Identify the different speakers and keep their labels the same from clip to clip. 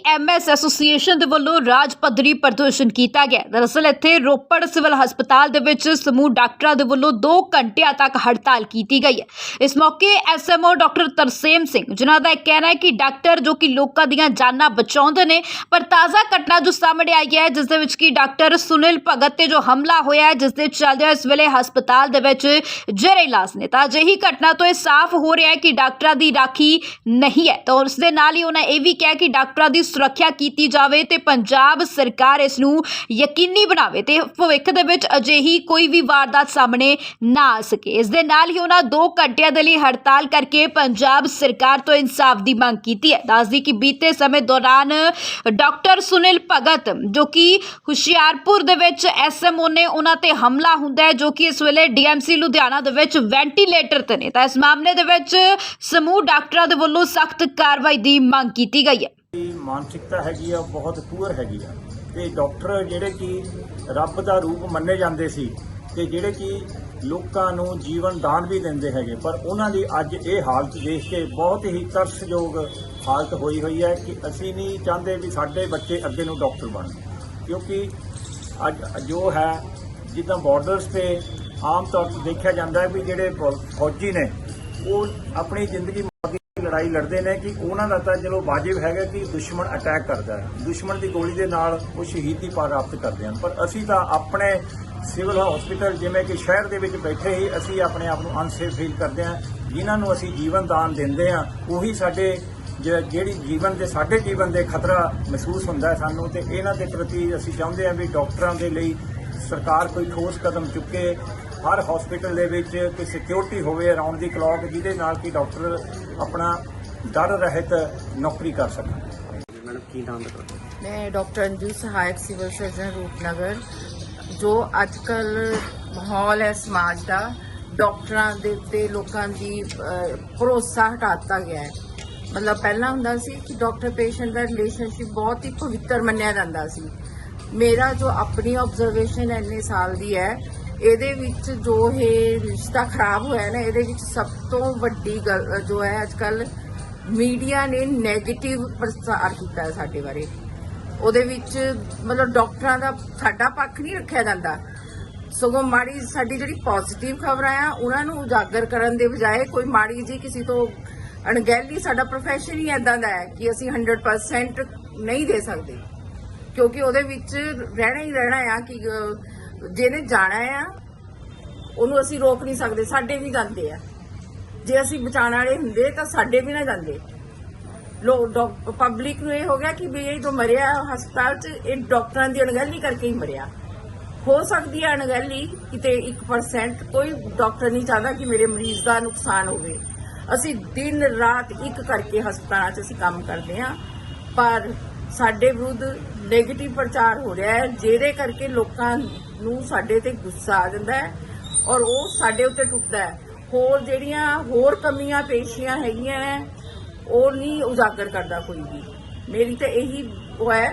Speaker 1: BMS association ਦੇ ਵੱਲੋਂ ਰਾਜ ਪੱਧਰੀ ਪ੍ਰਦਰਸ਼ਨ ਕੀਤਾ ਗਿਆ। ਦਰਅਸਲ ਇੱਥੇ ਰੋਪੜ ਸਿਵਲ ਹਸਪਤਾਲ ਦੇ ਵਿੱਚ ਸਮੂਹ ਡਾਕਟਰਾਂ ਦੇ ਵੱਲੋਂ 2 ਘੰਟਿਆਂ ਤੱਕ ਹੜਤਾਲ ਕੀਤੀ ਗਈ ਹੈ। ਇਸ ਮੌਕੇ ਐਸਐਮਓ ਡਾਕਟਰ ਤਰਸੇਮ ਸਿੰਘ, ਜਿਨ੍ਹਾਂ ਦਾ ਇਹ ਕਹਿਣਾ ਹੈ ਕਿ ਡਾਕਟਰ ਜੋ ਕਿ ਲੋਕਾਂ ਦੀਆਂ ਜਾਨਾਂ ਬਚਾਉਂਦੇ ਨੇ, ਪਰ ਤਾਜ਼ਾ ਘਟਨਾ ਜੋ ਸਾਹਮਣੇ ਆਈ ਹੈ, ਜਿਸ ਦੇ ਵਿੱਚ ਕਿ ਡਾਕਟਰ ਸੁਨੀਲ ਭਗਤ ਤੇ ਜੋ ਹਮਲਾ ਹੋਇਆ ਹੈ, ਜਿਸ ਦੇ ਚੱਲਦਿਆਂ ਇਸ ਵੇਲੇ ਹਸਪਤਾਲ ਦੇ ਵਿੱਚ ਜੇਰੇ ਇਲਾਜ ਨੇ। ਤਾਂ ਅਜਿਹੀ ਘਟਨਾ ਤੋਂ ਇਹ ਸਾਫ਼ ਹੋ ਰਿਹਾ ਹੈ ਕਿ ਡਾਕਟਰਾਂ ਦੀ ਰਾਖੀ ਨਹੀਂ ਹੈ। ਤਾਂ ਉਸ ਦੇ ਨਾਲ ਹੀ ਉਹਨਾਂ ਇਹ ਵੀ ਕਿਹਾ ਕਿ ਡਾਕਟਰਾਂ ਦੀ ਸੁਰੱਖਿਆ ਕੀਤੀ ਜਾਵੇ ਤੇ ਪੰਜਾਬ ਸਰਕਾਰ ਇਸ ਨੂੰ ਯਕੀਨੀ ਬਣਾਵੇ ਤੇ ਭਵਿੱਖ ਦੇ ਵਿੱਚ ਅਜਿਹੀ ਕੋਈ ਵੀ ਵਾਰਦਾਤ ਸਾਹਮਣੇ ਨਾ ਆ ਸਕੇ। ਇਸ ਦੇ ਨਾਲ ਹੀ ਉਹਨਾਂ 2 ਘੰਟਿਆਂ ਦੇ ਲਈ ਹੜਤਾਲ ਕਰਕੇ ਪੰਜਾਬ ਸਰਕਾਰ ਤੋਂ ਇਨਸਾਫ ਦੀ ਮੰਗ ਕੀਤੀ ਹੈ। ਦੱਸਦੀ ਕਿ ਬੀਤੇ ਸਮੇਂ ਦੌਰਾਨ ਡਾਕਟਰ ਸੁਨੀਲ ਭਗਤ, ਜੋ ਕਿ ਹੁਸ਼ਿਆਰਪੁਰ ਦੇ ਵਿੱਚ ਐਸਐਮਓ ਨੇ, ਉਹਨਾਂ ਤੇ ਹਮਲਾ ਹੁੰਦਾ ਹੈ, ਜੋ ਕਿ ਇਸ ਵੇਲੇ ਡੀਐਮਸੀ ਲੁਧਿਆਣਾ ਦੇ ਵਿੱਚ ਵੈਂਟੀਲੇਟਰ ਤੇ ਨੇ। ਤਾਂ ਇਸ ਮਾਮਲੇ ਦੇ ਵਿੱਚ ਸਮੂਹ ਡਾਕਟਰਾਂ ਦੇ ਵੱਲੋਂ ਸਖਤ ਕਾਰਵਾਈ ਦੀ ਮੰਗ ਕੀਤੀ ਗਈ ਹੈ।
Speaker 2: ਦੀ ਮਾਨਸਿਕਤਾ ਹੈਗੀ ਆ, ਬਹੁਤ ਪੂਰ ਹੈਗੀ ਆ। ਤੇ ਡਾਕਟਰ ਜਿਹੜੇ ਕਿ ਰੱਬ ਦਾ ਰੂਪ ਮੰਨੇ ਜਾਂਦੇ ਸੀ ਤੇ ਜਿਹੜੇ ਕਿ ਲੋਕਾਂ ਨੂੰ ਜੀਵਨ ਦਾਨ ਵੀ ਦਿੰਦੇ ਹੈਗੇ, ਪਰ ਉਹਨਾਂ ਦੀ ਅੱਜ ਇਹ ਹਾਲਤ ਦੇਖ ਕੇ ਬਹੁਤ ਹੀ ਤਰਸਯੋਗ ਹਾਲਤ ਹੋਈ ਹੋਈ ਹੈ ਕਿ ਅਸੀਂ ਨਹੀਂ ਚਾਹੁੰਦੇ ਵੀ ਸਾਡੇ ਬੱਚੇ ਅੱਗੇ ਨੂੰ ਡਾਕਟਰ ਬਣਨ ਕਿਉਂਕਿ ਅੱਜ ਜੋ ਹੈ, ਜਿੱਦਾਂ ਬਾਰਡਰਸ ਤੇ ਆਮ ਤੌਰ ਤੇ ਦੇਖਿਆ ਜਾਂਦਾ ਹੈ ਵੀ ਜਿਹੜੇ ਫੌਜੀ ਨੇ, ਉਹ ਆਪਣੀ ਜ਼ਿੰਦਗੀ ਲੜਾਈ ਲੜਦੇ ਨੇ ਕਿ ਉਹਨਾਂ ਦਾ ਤਾਂ ਚਲੋ ਵਾਜਿਬ ਹੈਗਾ ਕਿ ਦੁਸ਼ਮਣ ਅਟੈਕ ਕਰਦਾ ਹੈ। ਦੁਸ਼ਮਣ ਦੀ ਗੋਲੀ ਦੇ ਨਾਲ ਉਹ ਸ਼ਹੀਦੀ ਪ੍ਰਾਪਤ ਕਰਦੇ ਹਨ। ਪਰ ਅਸੀਂ ਤਾਂ ਆਪਣੇ ਸਿਵਲ ਹਸਪੀਟਲ ਜਿਵੇਂ ਕਿ ਸ਼ਹਿਰ ਦੇ ਵਿੱਚ ਬੈਠੇ ਹੀ ਅਸੀਂ ਆਪਣੇ ਆਪ ਨੂੰ ਅਨਸੇਫ ਫੀਲ ਕਰਦੇ ਹਾਂ। ਜਿਨ੍ਹਾਂ ਨੂੰ ਅਸੀਂ ਜੀਵਨ ਦਾਨ ਦਿੰਦੇ ਹਾਂ, ਉਹੀ ਸਾਡੇ ਜ- ਜਿਹੜੀ ਜੀਵਨ ਦੇ, ਸਾਡੇ ਜੀਵਨ ਦੇ ਖਤਰਾ ਮਹਿਸੂਸ ਹੁੰਦਾ ਸਾਨੂੰ ਤੇ ਇਹਨਾਂ ਦੇ ਪ੍ਰਤੀ ਅਸੀਂ ਚਾਹੁੰਦੇ ਹਾਂ ਵੀ ਡਾਕਟਰਾਂ ਦੇ ਲਈ ਸਰਕਾਰ ਕੋਈ ਠੋਸ ਕਦਮ ਚੁੱਕੇ ਹਰ ਹਸਪੀਟਲ ਦੇ ਵਿੱਚ ਕੋਈ ਸਿਕਿਉਰਿਟੀ ਹੋਵੇ ਅਰਾਊਂਡ ਦੀ ਕਲੌਕ ਜਿਹਦੇ ਨਾਲ ਕਿ ਡਾਕਟਰ ਆਪਣਾ ਡਰ ਰਹਿਤ ਨੌਕਰੀ ਕਰ ਸਕਣ।
Speaker 3: ਮੈਡਮ ਕੀ ਨਾਮ ਦਾ ਤੁਹਾਡਾ?
Speaker 4: ਮੈਂ ਡਾਕਟਰ ਅੰਜੂ ਸਹਾਇਕ ਸਿਵਲ ਸਰਜਨ ਰੂਪਨਗਰ ਜੋ ਅੱਜਕੱਲ ਮਾਹੌਲ ਹੈ ਸਮਾਜ ਦਾ ਡਾਕਟਰਾਂ ਦੇ ਉੱਤੇ ਲੋਕਾਂ ਦੀ ਭਰੋਸਾ ਹਟਾਤਾ ਗਿਆ ਹੈ। ਮਤਲਬ ਪਹਿਲਾਂ ਹੁੰਦਾ ਸੀ ਕਿ ਡਾਕਟਰ ਪੇਸ਼ੈਂਟ ਦਾ ਰਿਲੇਸ਼ਨਸ਼ਿਪ ਬਹੁਤ ਹੀ ਪਵਿੱਤਰ ਮੰਨਿਆ ਜਾਂਦਾ ਸੀ। ਮੇਰਾ ਜੋ ਆਪਣੀ ਆਬਜ਼ਰਵੇਸ਼ਨ ਇੰਨੇ ਸਾਲ ਦੀ ਹੈ ਇਹਦੇ ਵਿੱਚ ਜੋ ਇਹ ਰਿਸ਼ਤਾ ਖਰਾਬ ਹੋਇਆ ਨਾ, ਇਹਦੇ ਵਿੱਚ ਸਭ ਤੋਂ ਵੱਡੀ ਗੱਲ ਜੋ ਹੈ ਅੱਜ ਅੱਜਕੱਲ ਮੀਡੀਆ ਨੇ 네ਗੇਟਿਵ ਪ੍ਰਸਾਰ ਕੀਤਾ ਹੈ ਸਾਡੇ ਬਾਰੇ। ਉਹਦੇ ਵਿੱਚ ਮਤਲਬ ਡਾਕਟਰਾਂ ਦਾ ਸਾਡਾ ਪੱਖ ਨਹੀਂ ਰੱਖਿਆ ਜਾਂਦਾ। ਸਗੋਂ ਮਾੜੀ ਸਾਡੀ ਜਿਹੜੀ ਪੋਜ਼ਿਟਿਵ ਖਬਰਾਂ ਆ, ਉਹਨਾਂ ਨੂੰ ਉਜਾਗਰ ਕਰਨ ਦੇ ਬਜਾਏ ਕੋਈ ਮਾੜੀ ਜੀ ਕਿਸੇ ਤੋਂ ਅਣਗਹਿਲੀ, ਸਾਡਾ ਪ੍ਰੋਫੈਸ਼ਨ ਹੀ ਐਦਾਂ ਦਾ ਹੈ ਕਿ ਅਸੀਂ 100% ਨਹੀਂ ਦੇ ਸਕਦੇ। ਕਿਉਂਕਿ ਉਹਦੇ ਵਿੱਚ ਰਹਿਣਾ ਹੀ ਰਹਿਣਾ ਆ ਕਿ ਜਿਹਨੇ ਜਾਣਾ ਆ, ਉਹਨੂੰ ਅਸੀਂ ਰੋਕ ਨਹੀਂ ਸਕਦੇ, ਸਾਡੇ ਵੀ ਜਾਂਦੇ ਆ। ਜੇ ਅਸੀਂ ਬਚਾਉਣ ਵਾਲੇ ਹੁੰਦੇ ਤਾਂ ਸਾਡੇ ਵੀ ਨਾ ਜਾਂਦੇ। ਲੋ ਪਬਲਿਕ ਨੂੰ ਇਹ ਹੋ ਗਿਆ ਕਿ ਵੀ ਇਹ ਜੋ ਮਰਿਆ ਹਸਪਤਾਲ 'ਚ, ਇਹ ਡਾਕਟਰਾਂ ਦੀ ਅਣਗਹਿਲੀ ਕਰਕੇ ਹੀ ਮਰਿਆ। ਹੋ ਸਕਦੀ ਹੈ ਅਣਗਹਿਲੀ, ਕਿਤੇ 1% ਕੋਈ ਡਾਕਟਰ ਨਹੀਂ ਚਾਹਦਾ ਕਿ ਮੇਰੇ ਮਰੀਜ਼ ਦਾ ਨੁਕਸਾਨ ਹੋਵੇ। ਅਸੀਂ ਦਿਨ ਰਾਤ ਇੱਕ ਕਰਕੇ ਹਸਪਤਾਲਾਂ 'ਚ ਅਸੀਂ ਕੰਮ ਕਰਦੇ ਹਾਂ, ਪਰ ਸਾਡੇ ਵਿਰੁੱਧ 네ਗੇਟਿਵ ਪ੍ਰਚਾਰ ਹੋ ਰਿਹਾ ਹੈ, ਜਿਹਦੇ ਕਰਕੇ ਲੋਕਾਂ ਨੂੰ ਸਾਡੇ ਤੇ ਗੁੱਸਾ ਆ ਜਾਂਦਾ ਹੈ ਔਰ ਉਹ ਸਾਡੇ ਉੱਤੇ ਟੁੱਟਦਾ ਹੈ। ਹੋਰ ਜਿਹੜੀਆਂ ਹੋਰ ਕਮੀਆਂ ਪੇਸ਼ੀਆਂ ਹੈਗੀਆਂ ਨੇ, ਉਹ ਨਹੀਂ ਉਜਾਗਰ ਕਰਦਾ ਕੋਈ ਵੀ। ਮੇਰੀ ਤਾਂ ਇਹੀ ਉਹ ਹੈ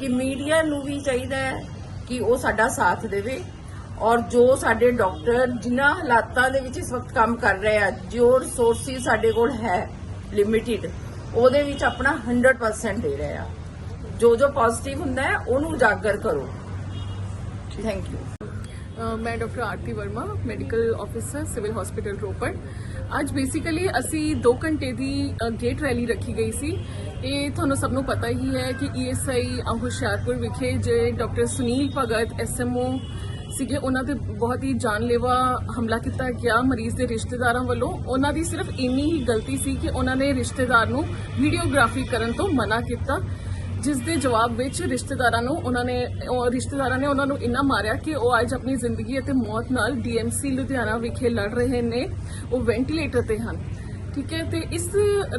Speaker 4: ਕਿ ਮੀਡੀਆ ਨੂੰ ਵੀ ਚਾਹੀਦਾ ਹੈ ਕਿ ਉਹ ਸਾਡਾ ਸਾਥ ਦੇਵੇ ਔਰ ਜੋ ਸਾਡੇ ਡਾਕਟਰ ਜਿਨ੍ਹਾਂ ਹਾਲਾਤਾਂ ਦੇ ਵਿੱਚ ਇਸ ਵਕਤ ਕੰਮ ਕਰ ਰਹੇ ਆ, ਜੋ ਰਿਸੋਰਸਿਸ ਸਾਡੇ ਕੋਲ ਹੈ ਲਿਮਿਟਿਡ ਉਹਦੇ ਵਿੱਚ ਆਪਣਾ 100% ਦੇ ਰਹੇ ਆ। ਜੋ ਜੋ ਪੋਜ਼ਿਟਿਵ ਹੁੰਦਾ ਹੈ ਉਹਨੂੰ ਉਜਾਗਰ ਕਰੋ। ਥੈਂਕ ਯੂ
Speaker 5: ਮੈਂ doctor Aarti Verma medical officer civil hospital Ropar. ਅੱਜ ਬੇਸਿਕਲੀ ਅਸੀਂ 2 ਘੰਟੇ ਦੀ ਗੇਟ ਰੈਲੀ ਰੱਖੀ ਗਈ ਸੀ। ਇਹ ਤੁਹਾਨੂੰ ਸਭ ਨੂੰ ਪਤਾ ਹੀ ਹੈ ਕਿ ਈਐਸਆਈ ਹੁਸ਼ਿਆਰਪੁਰ ਵਿਖੇ ਜੇ ਡਾਕਟਰ ਸੁਨੀਲ ਭਗਤ ਐਸਐਮਓ ਸੀਗੇ ਉਹਨਾਂ ਤੇ ਬਹੁਤ ਹੀ ਜਾਨਲੇਵਾ ਹਮਲਾ ਕੀਤਾ ਗਿਆ ਮਰੀਜ਼ ਦੇ ਰਿਸ਼ਤੇਦਾਰਾਂ ਵੱਲੋਂ। ਉਹਨਾਂ ਦੀ ਸਿਰਫ ਇੰਨੀ ਹੀ ਗਲਤੀ ਸੀ ਕਿ ਉਹਨਾਂ ਨੇ ਰਿਸ਼ਤੇਦਾਰ ਨੂੰ ਵੀਡੀਓਗ੍ਰਾਫੀ ਕਰਨ ਤੋਂ ਮਨਾ ਕੀਤਾ। ਜਿਸ ਦੇ ਜਵਾਬ ਵਿੱਚ ਰਿਸ਼ਤੇਦਾਰਾਂ ਨੂੰ ਉਹਨਾਂ ਨੇ, ਉਹ ਰਿਸ਼ਤੇਦਾਰਾਂ ਨੇ ਉਹਨਾਂ ਨੂੰ ਇੰਨਾ ਮਾਰਿਆ ਕਿ ਉਹ ਅੱਜ ਆਪਣੀ ਜ਼ਿੰਦਗੀ ਅਤੇ ਮੌਤ ਨਾਲ ਡੀਐਮਸੀ ਲੁਧਿਆਣਾ ਵਿਖੇ ਲੜ ਰਹੇ ਨੇ। ਉਹ ਵੈਂਟੀਲੇਟਰ ਤੇ ਹਨ। ਠੀਕ ਹੈ, ਤੇ ਇਸ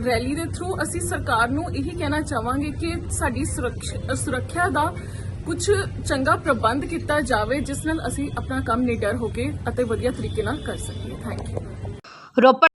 Speaker 5: ਰੈਲੀ ਦੇ ਥਰੂ ਅਸੀਂ ਸਰਕਾਰ ਨੂੰ ਇਹੀ ਕਹਿਣਾ ਚਾਹਾਂਗੇ ਕਿ ਸਾਡੀ ਸੁਰੱਖਿਆ ਦਾ ਕੁਝ ਚੰਗਾ ਪ੍ਰਬੰਧ ਕੀਤਾ ਜਾਵੇ, ਜਿਸ ਨਾਲ ਅਸੀਂ ਆਪਣਾ ਕੰਮ ਨਿਡਰ ਹੋ ਕੇ ਅਤੇ ਵਧੀਆ ਤਰੀਕੇ ਨਾਲ ਕਰ ਸਕੀਏ। Thank you